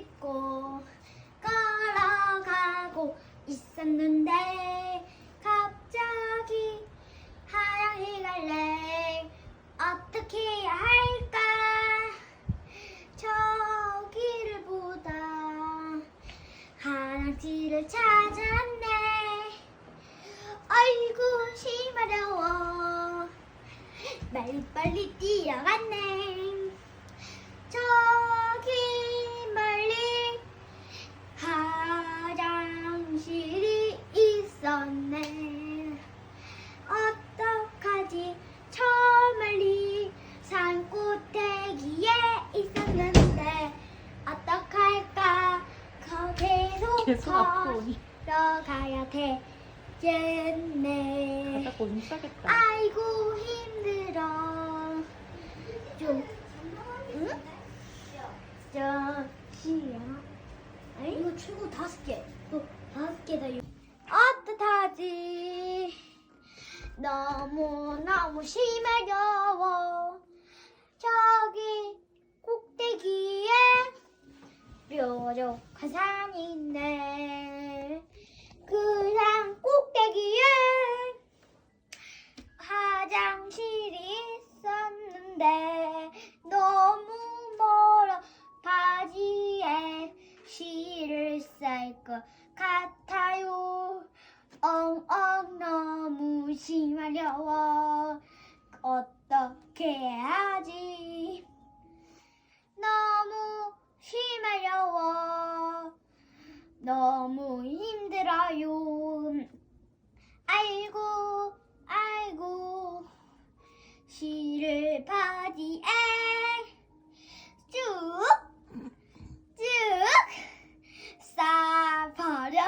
짚고 걸어가고 있었는데 갑자기 하양이 갈래. 어떻게 해야 할까? 저기를 보다 하랑지를 찾았네. 아이고 심하려워. 빨리빨리 뛰어갔 계속 계속 앞으로 오니. 걸어가야 되겠네. 바닥 오니 싸겠다. 아이고 힘들어. 좀 응? 저 시야 이거 최고 다섯 개. 또 다섯 개다 어떡하지? 너무 너무 심하려워 뾰족한 산이 있네 그산 꼭대기에 화장실이 있었는데 너무 멀어 바지에 실을 쌀 것 같아요. 엉엉 너무 심하려워. 어떻게 해야 너무 힘들어요. 아이고, 아이고, 실을 바지에 쭉, 쭉, 싸버렸네.